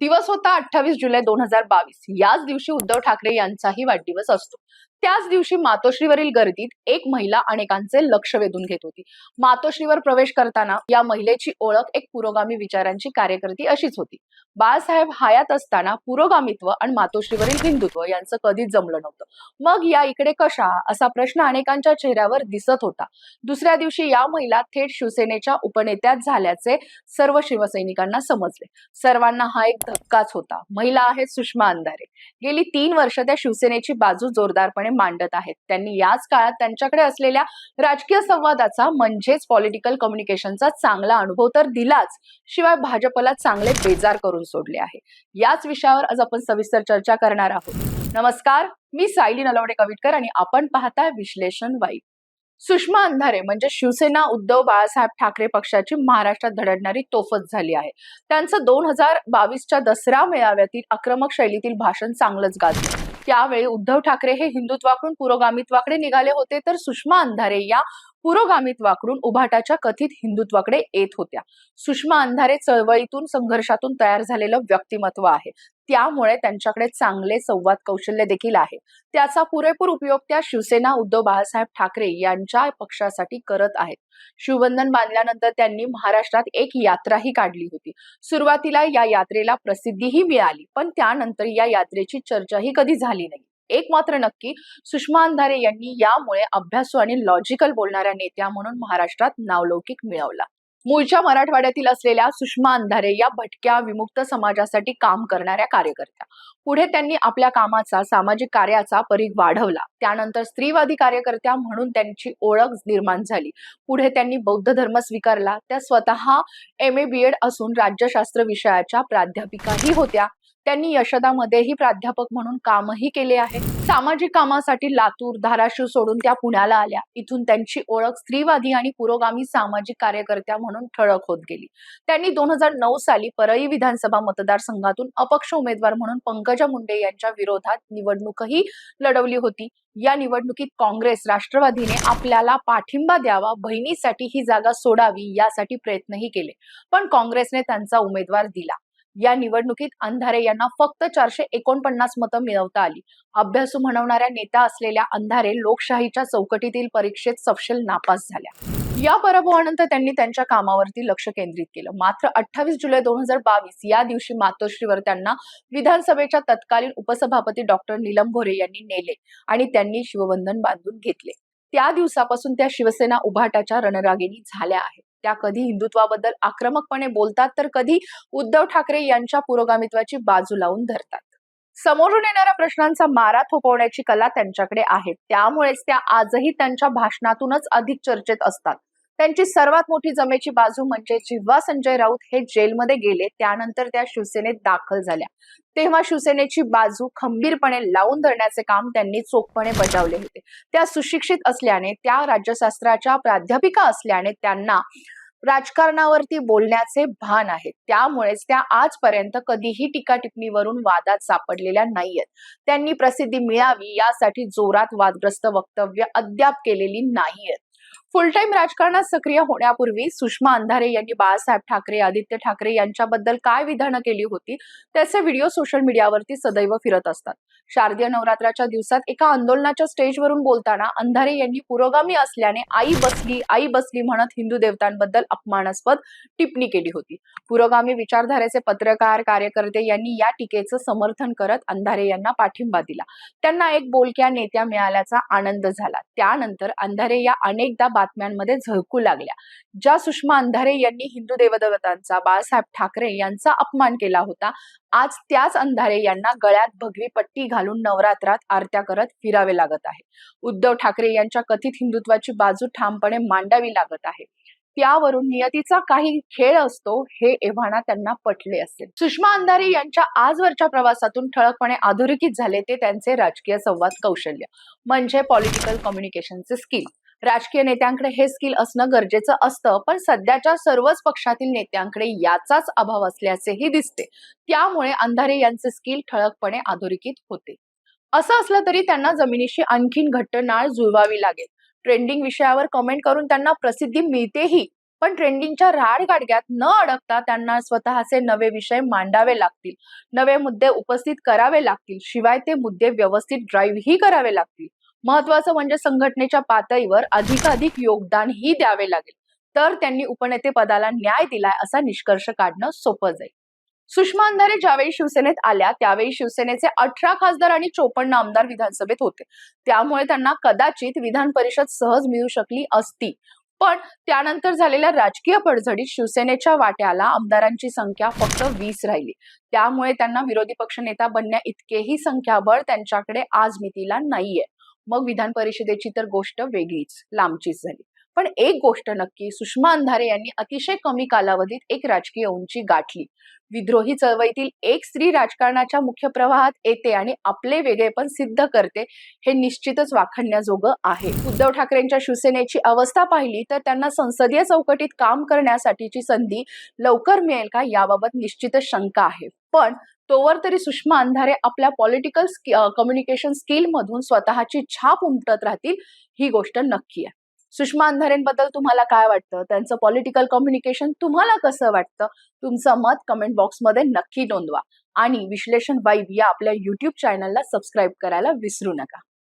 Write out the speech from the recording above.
दिवस होता अठ्ठावीस जुलै दोन हजार बावीस. याच दिवशी उद्धव ठाकरे यांचाही वाढदिवस असतो. त्याच दिवशी मातोश्रीवरील गर्दीत एक महिला अनेकांचे लक्ष वेधून घेत होती. मातोश्रीवर प्रवेश करताना या महिलेची ओळख एक पुरोगामी विचारांची कार्यकर्ती अशीच होती. बाळासाहेब हयात असताना पुरोगामित्व आणि मातोश्रीवरील हिंदुत्व यांचं कधीच जमलं नव्हतं. मग या इकडे कशा? असा प्रश्न अनेकांच्या चेहऱ्यावर दिसत होता. दुसऱ्या दिवशी या महिला थेट शिवसेनेच्या उपनेत्यात झाल्याचे सर्व शिवसैनिकांना समजले. सर्वांना हा एक धक्काच होता. महिला आहेत सुषमा अंधारे. गेली तीन वर्ष त्या शिवसेनेची बाजू जोरदारपणे मांडत आहेत. त्यांनी याच काळात त्यांच्याकडे असलेल्या राजकीय संवादाचा म्हणजेच पॉलिटिकल कम्युनिकेशनचा चांगला अनुभव तर दिलाच. शिवाय भाजपला चांगले बेजार करून सोडले आहे. याच विषयावर आज आपण सविस्तर चर्चा करणार आहोत. नमस्कार मी सायली नलवडे कविटकर आणि आपण पाहताय विश्लेषण वाईट सुषमा अंधारे म्हणजे शिवसेना उद्धव बाळासाहेब ठाकरे पक्षाची महाराष्ट्रात धडडणारी तोफत झाली आहे. त्यांचं दोन हजार बावीसच्या दसरा मेळाव्यातील आक्रमक शैलीतील भाषण चांगलंच गाजलं. त्यावेळी उद्धव ठाकरे हे हिंदुत्वाकडून पुरोगामित्वाकडे निघाले होते. तर सुषमा अंधारे या पुरोगामित्वाकडून उभाटाच्या कथित हिंदुत्वाकडे येत होत्या. सुषमा अंधारे चळवळीतून संघर्षातून तयार झालेलं व्यक्तिमत्व आहे. त्यामुळे त्यांच्याकडे चांगले संवाद कौशल्य देखील आहे. त्याचा पुरेपूर उपयोग त्या शिवसेना उद्धव बाळासाहेब ठाकरे यांच्या पक्षासाठी करत आहेत. शिवबंधन बांधल्यानंतर त्यांनी महाराष्ट्रात एक यात्राही काढली होती. सुरुवातीला या यात्रेला प्रसिद्धीही मिळाली पण त्यानंतर या यात्रेची चर्चाही कधी झाली नाही. एक मात्र नक्की सुषमा अंधारे यांनी यामुळे अभ्यासू आणि लॉजिकल बोलणाऱ्या नेत्या म्हणून महाराष्ट्रात नावलौकिक मिळवला. मूळच्या मराठवाड्यातील असलेल्या सुषमा अंधारे या भटक्या विमुक्त समाजासाठी काम करणाऱ्या कार्यकर्त्या. पुढे त्यांनी आपल्या कामाचा सामाजिक कार्याचा परीघ वाढवला. त्यानंतर स्त्रीवादी कार्यकर्त्या म्हणून त्यांची ओळख निर्माण झाली. पुढे त्यांनी बौद्ध धर्म स्वीकारला. त्या स्वतः एम ए बी एड असून राज्यशास्त्र विषयाच्या प्राध्यापिकाही होत्या. त्यांनी यशदामध्येही प्राध्यापक म्हणून कामही केले आहे. सामाजिक कामासाठी लातूर धाराशिव सोडून त्या पुण्याला आल्या. इथून त्यांची ओळख स्त्रीवादी आणि पुरोगामी सामाजिक कार्यकर्त्या म्हणून ठळक होत गेली. त्यांनी दोन हजार नऊ साली परळी विधानसभा मतदारसंघातून अपक्ष उमेदवार म्हणून पंकजा मुंडे यांच्या विरोधात निवडणूकही लढवली होती. या निवडणुकीत काँग्रेस राष्ट्रवादीने आपल्याला पाठिंबा द्यावा बहिणीसाठी ही जागा सोडावी यासाठी प्रयत्नही केले. पण काँग्रेसने त्यांचा उमेदवार दिला. या निवडणुकीत अंधारे यांना फक्त चारशे एकोणपन्नास मतं मिळवता आली. अभ्यासू म्हणवणाऱ्या नेता असलेल्या अंधारे लोकशाहीच्या चौकटीतील परीक्षेत सपशेल नापास झाल्या. या पराभवानंतर त्यांनी त्यांच्या कामावरती लक्ष केंद्रित केलं. मात्र अठ्ठावीस जुलै दोन हजार बावीस या दिवशी मातोश्रीवर त्यांना विधानसभेच्या तत्कालीन उपसभापती डॉक्टर नीलम भोरे यांनी नेले आणि त्यांनी शिवबंधन बांधून घेतले. त्या दिवसापासून त्या शिवसेना उभाटाच्या रणरागिणी झाल्या आहेत. त्या कधी हिंदुत्वाबद्दल आक्रमकपणे बोलतात तर कधी उद्धव ठाकरे यांच्या पुरोगामित्वाची बाजू लावून धरतात. समोरून येणाऱ्या प्रश्नांचा मारा थोपवण्याची कला त्यांच्याकडे आहे. त्यामुळेच त्या आजही त्यांच्या भाषणातूनच अधिक चर्चेत असतात. त्यांची सर्वात मोठी जमेची बाजू म्हणजे जेव्हा संजय राऊत हे जेलमध्ये गेले त्यानंतर त्या शिवसेनेत दाखल झाल्या. तेव्हा शिवसेनेची बाजू खंबीरपणे लावून धरण्याचे काम त्यांनी चोखपणे बजावले होते. त्या सुशिक्षित असल्याने त्या राज्यशास्त्राच्या प्राध्यापिका असल्याने त्यांना राजकारणावरती बोलण्याचे भान आहे त्यामुळेच त्या आजपर्यंत कधीही टीका टिप्पणीवरून वादात सापडलेल्या नाहीयेत. त्यांनी प्रसिद्धी मिळावी यासाठी जोरात वादग्रस्त वक्तव्य अद्याप केलेली नाहीयेत. फुल टाइम राजकारणात सक्रिय होण्यापूर्वी सुषमा अंधारे यांनी बाळासाहेब ठाकरे आदित्य ठाकरे यांच्याबद्दल काय विधानं केली होती? त्याचे व्हिडिओ सोशल मीडियावरती सदैव फिरत असतात. शारदीय नवरात्राच्या दिवसात एका आंदोलनाच्या स्टेजवरून बोलताना अंधारे यांनी पुरोगामी असल्याने आई बसली आई बसली म्हणत हिंदू देवतांबद्दल अपमानास्पद टिप्पणी केली होती. पुरोगामी विचारधारेचे पत्रकार कार्यकर्ते यांनी या टीकेचं समर्थन करत अंधारे यांना पाठिंबा दिला. त्यांना एक बोलक्या नेत्या मिळाल्याचा आनंद झाला. त्यानंतर अंधारे या अनेकदा बातम्यांमध्ये झळकू लागल्या. ज्या सुषमा अंधारे यांनी हिंदू देवदेवतांचा बाळासाहेब ठाकरे यांचा अपमान केला होता आज त्याच अंधारे यांना गळ्यात भगवी पट्टी घालून नवरात्रात आरत्या करत फिरावे लागत आहे. उद्धव ठाकरे यांच्या कथित हिंदुत्वाची बाजू ठामपणे मांडावी लागत आहे. त्यावरून नियतीचा काही खेळ असतो हे एव्हाना त्यांना पटले असेल. सुषमा अंधारे यांच्या आजवरच्या प्रवासातून ठळकपणे अधोरेखित झाले ते त्यांचे राजकीय संवाद कौशल्य म्हणजे पॉलिटिकल कम्युनिकेशनचे स्किल राजकीय नेत्यांकडे हे स्किल असणं गरजेचं असतं पण सध्याच्या सर्वच पक्षातील नेत्यांकडे याचाच अभाव असल्याचेही दिसते. त्यामुळे अंधारे यांचे स्किल ठळकपणे अधोरेखित होते. असं असलं तरी त्यांना जमिनीशी आणखीन घट्ट नाळ जुळवावी लागेल. ट्रेंडिंग विषयावर कमेंट करून त्यांना प्रसिद्धी मिळतेही पण ट्रेंडिंगच्या राड गाडग्यात न अडकता त्यांना स्वतःचे नवे विषय मांडावे लागतील. नवे मुद्दे उपस्थित करावे लागतील. शिवाय ते मुद्दे व्यवस्थित ड्राईव्हही करावे लागतील. महत्वाचं म्हणजे संघटनेच्या पातळीवर अधिकाधिक योगदानही द्यावे लागेल. तर त्यांनी उपनेते पदाला न्याय दिलाय असा निष्कर्ष काढणं सोपं जाईल. सुषमा अंधारे ज्यावेळी शिवसेनेत आल्या त्यावेळी शिवसेनेचे अठरा खासदार आणि चोपन्न आमदार विधानसभेत होते. त्यामुळे त्यांना कदाचित विधान परिषद सहज मिळू शकली असती. पण त्यानंतर झालेल्या राजकीय पडझडीत शिवसेनेच्या वाट्याला आमदारांची संख्या फक्त वीस राहिली. त्यामुळे त्यांना विरोधी पक्षनेता बनण्या इतकेही संख्याबळ त्यांच्याकडे आज मितीला नाहीये. मग विधान परिषदेची तर गोष्ट वेगळीच लांबचीच झाली. पण एक गोष्ट नक्की सुषमा अंधारे यांनी अतिशय कमी कालावधीत एक राजकीय उंची गाठली. विद्रोही चळवळीतील एक स्त्री राजकारणाच्या मुख्य प्रवाहात येते आणि आपले वेगळेपण सिद्ध करते हे निश्चितच वाखणण्याजोगं आहे. उद्धव ठाकरेंच्या शिवसेनेची अवस्था पाहिली तर त्यांना संसदीय चौकटीत काम करण्यासाठीची संधी लवकर मिळेल का याबाबत निश्चितच शंका आहे. पण तोवर तरी सुषमा अंधारे आपल्या पॉलिटिकल कम्युनिकेशन स्किल मधून स्वतःची छाप उमटत राहतील ही गोष्ट नक्की आहे. सुषमा अंधारेंबद्दल तुम्हाला काय वाटतं? त्यांचं पॉलिटिकल कम्युनिकेशन तुम्हाला कसं वाटतं? तुमचं मत कमेंट बॉक्समध्ये नक्की नोंदवा. आणि विश्लेषण वाईब या आपल्या युट्यूब चॅनलला सबस्क्राईब करायला विसरू नका.